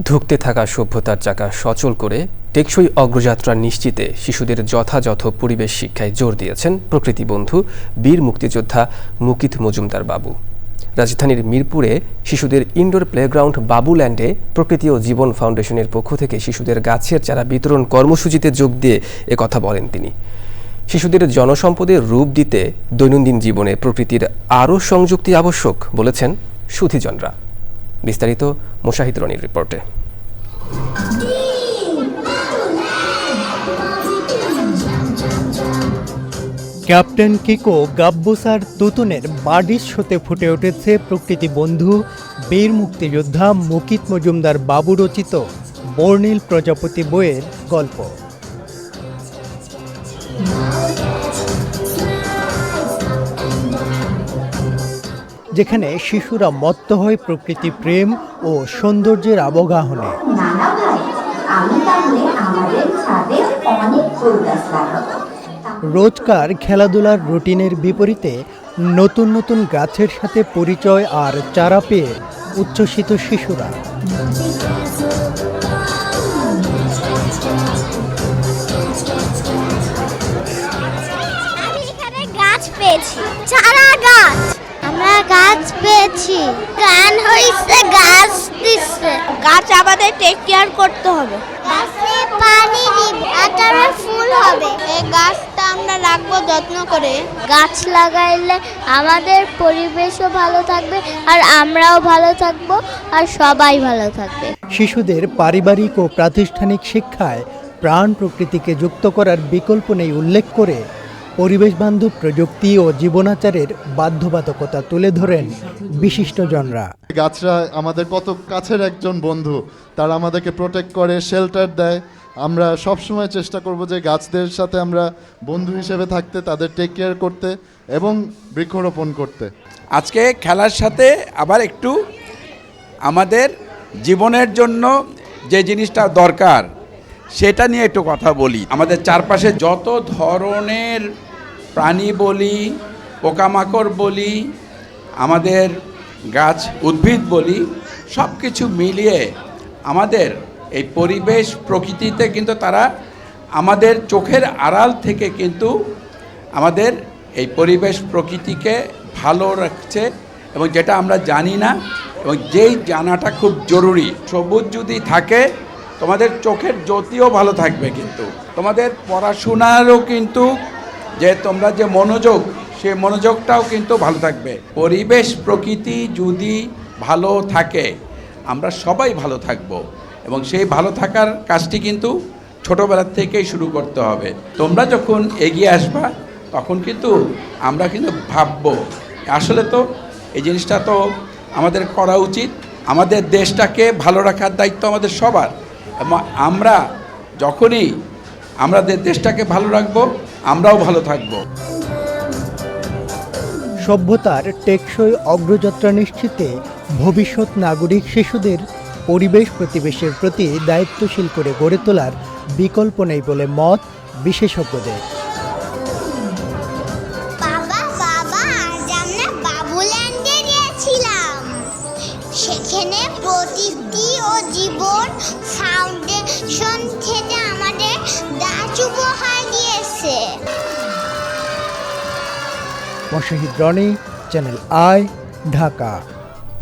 ধুঁকতে থাকা সভ্যতার চাকা সচল করে টেকসই অগ্রযাত্রা নিশ্চিতে শিশুদের যথাযথ পরিবেশ শিক্ষায় জোর দিয়েছেন প্রকৃতি বন্ধু বীর মুক্তিযোদ্ধা মুকিত মজুমদার বাবু। রাজধানীর মিরপুরে শিশুদের ইনডোর প্লেগ্রাউন্ড বাবুল্যান্ডে প্রকৃতি ও জীবন ফাউন্ডেশনের পক্ষ থেকে শিশুদের গাছের চারা বিতরণ কর্মসূচিতে যোগ দিয়ে একথা বলেন তিনি। শিশুদের জনসম্পদের রূপ দিতে দৈনন্দিন জীবনে প্রকৃতির আরও সংযুক্তি আবশ্যক বলেছেন সুধীজনরা। বিস্তারিত মোশাহিদ রনির রিপোর্টে। ক্যাপ্টেন কিকো গাব্বুসার তুতুনের বাডিস শোতে ফুটে উঠেছে প্রকৃতি বন্ধু, বীর মুক্তিযোদ্ধা মুকিত মজুমদার বাবু রচিত বর্ণিল প্রজাপতি বইয়ের গল্প। যেখানে শিশুরা মত্ত হয় প্রকৃতি প্রেম ও সৌন্দর্যের আবগাহনে রোজকার খেলাধুলার রুটিনের বিপরীতে নতুন নতুন গাছের সাথে পরিচয় আর চারা পেয়ে উচ্ছ্বসিত শিশুরা। গাছ পেয়েছি। পেয়েছি গান হইছে গাছ দিচ্ছে গাছ আমাদের টেক কেয়ার করতে হবে। গাছে পানি দিব আকারে ফুল হবে। এই গাছটা আমরা রাখব যত্ন করে। গাছ লাগাইলে আমাদের পরিবেশও ভালো থাকবে আর আমরাও ভালো থাকব আর সবাই ভালো থাকবে। শিশুদের পারিবারিক ও প্রাতিষ্ঠানিক শিক্ষায় প্রাণ প্রকৃতিকে যুক্ত করার বিকল্প নেই উল্লেখ করে পরিবেশ বান্ধব প্রযুক্তি ও জীবনাচারের বাধ্যবাধকতা তুলে ধরেন বিশিষ্টজনরা। গাছরা আমাদের কত কাছের একজন বন্ধু তারা আমাদেরকে প্রোটেক্ট করে শেল্টার দেয়। আমরা সব সময় চেষ্টা করব যে গাছদের সাথে আমরা বন্ধু হিসেবে থাকতে তাদের টেক কেয়ার করতে এবং বৃক্ষরোপণ করতে। আজকে খেলার সাথে আবার একটু আমাদের জীবনের জন্য যে জিনিসটা দরকার সেটা নিয়ে একটু কথা বলি। আমাদের চারপাশে যত ধরনের প্রাণী বলি, পোকামাকড় বলি, আমাদের গাছ উদ্ভিদ বলি সব কিছু মিলিয়ে আমাদের এই পরিবেশ প্রকৃতিতে কিন্তু তারা আমাদের চোখের আড়াল থেকে কিন্তু আমাদের এই পরিবেশ প্রকৃতিকে ভালো রাখছে এবং যেটা আমরা জানি না এবং যেই জানাটা খুব জরুরি, সবুজ যদি থাকে তোমাদের চোখের জ্যোতিও ভালো থাকবে কিন্তু। তোমাদের পড়াশোনারও কিন্তু যে তোমরা যে মনোযোগ, সে মনোযোগটাও কিন্তু ভালো থাকবে। পরিবেশ প্রকৃতি যদি ভালো থাকে, আমরা সবাই ভালো থাকব। এবং সেই ভালো থাকার কাজটি কিন্তু ছোটোবেলার থেকেই শুরু করতে হবে। তোমরা যখন এগিয়ে আসবা, তখন কিন্তু আমরা কিন্তু ভাববো, আসলে তো এই জিনিসটা তো আমাদের করা উচিত। আমাদের দেশটাকে ভালো রাখার দায়িত্ব আমাদের সবার। এবং আমরা যখনই আমাদের দেশটাকে ভালো রাখব, আমরাও ভালো থাকব। সভ্যতার টেকসই অগ্রযাত্রা নিশ্চিতে ভবিষ্যৎ নাগরিক শিশুদের পরিবেশ প্রতিবেশের প্রতি দায়িত্বশীল করে গড়ে তোলার বিকল্প নেই বলে মত বিশেষজ্ঞদের। সেখানে প্রকৃতি ও জীবন ফাউন্ডেশন থেকে আমাদের গাছ উপহার দিয়েছে। Mashahid Roni channel I Dhaka